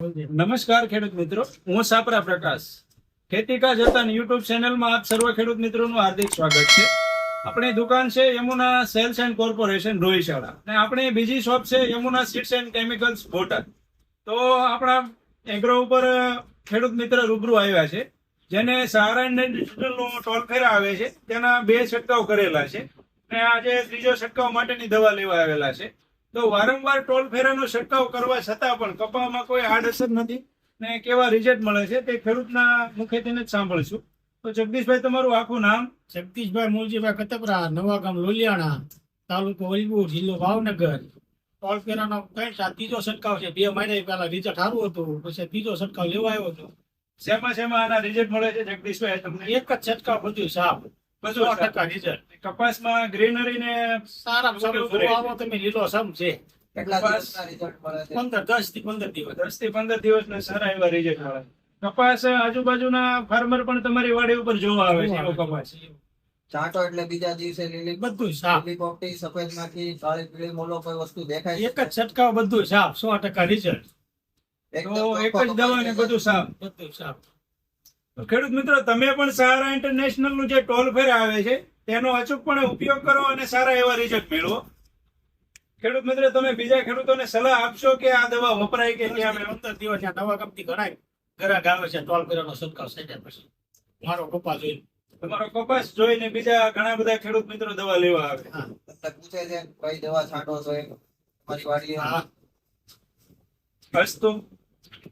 નમસ્કાર ખેડૂત મિત્રો, હું સાપરા પ્રકાશ. ખેતી કા જતન યુટ્યુબ ચેનલમાં આપ સર્વ ખેડૂત મિત્રોનું હાર્દિક સ્વાગત છે. આપણી દુકાન છે Yamuna sales and corporation Rohishala અને આપણી બીજી શોપ છે Yamuna seeds and chemicals Botad તો આપણા એગ્રો ઉપર ખેડૂત મિત્ર રૂબરૂ આવ્યા છે, જેને સહારા ટોલ ફેરા આવે છે. તેના બે છંટકાવ કરેલા છે. અને આજે ત્રીજો છંટકાવ માટેની દવા લેવા આવેલા છે. તો વારંવાર ટોલ ફેરાનો છંટકાવ કરવા છતાં પણ કપામાં કોઈ આડઅસર નથી ને કેવા રિઝલ્ટ મળે છે તે ખેડૂતના તેને જ સાંભળશું. તો જગદીશભાઈ તમારું આખું નામ? જગદીશભાઈ મૂળજીભાઈ કતપરા નવા ગામ લોલિયાણા તાલુકો વલભુર જિલ્લો ભાવનગર. ટોલ ફેરાનો કઈ ત્રીજો છંટકાવ છે. બે મહિના પહેલા રિઝલ્ટ સારું હતું પછી ત્રીજો છંટકાવ લેવા આવ્યો હતો. શેમાં શેમાં આના રિઝલ્ટ મળે છે જગદીશભાઈ તમને? એક જ છંટકાવ બધું સાફ. બધું ટકા રિઝલ્ટ કપાસમાં ગ્રીનરી ને સારા આવો તમે લીલો સમ છે. કપાસ. પંદર દસથી પંદર દિવસ. દસથી પંદર દિવસના સારા એવા રિઝલ્ટ મળે. કપાસ આજુબાજુના ફાર્મર પણ તમારી વાડી ઉપર જોવા આવે છે એવો કપાસ. ચાટો એટલે બીજા દિવસે લીલી બધું સાફ. લીલી પોપટી સફેદમાંથી કાળી પીળી મોલો કોઈ વસ્તુ દેખાય એક જ છટકાવ બધું સાફ. સો ટકા રિઝલ્ટ એક જ દવા ને બધું સાફ. બધું સાફ. ખેડૂત મિત્રો તમે પણ સહારા ઇન્ટરનેશનલનું જે ટોલ ફેર આવે છે તેનો અચૂકપણે ઉપયોગ કરો અને સારા એવા રિઝલ્ટ મેળવો. ખેડૂત મિત્રો તમે બીજા ખેડૂતોને સલાહ આપશો કે આ દવા વપરાય કે ત્યાં દિવસ કંપની છે ટોલ ફેરાનો છંટકાવ થઈ પછી. મારો કપા જોઈને. તમારો કપાસ જોઈને બીજા ઘણા બધા ખેડૂત મિત્રો દવા લેવા આવે. હા. તમને પૂછે છે કઈ દવા છાંટો છો એ તમારી વાડી હા. બસ તો.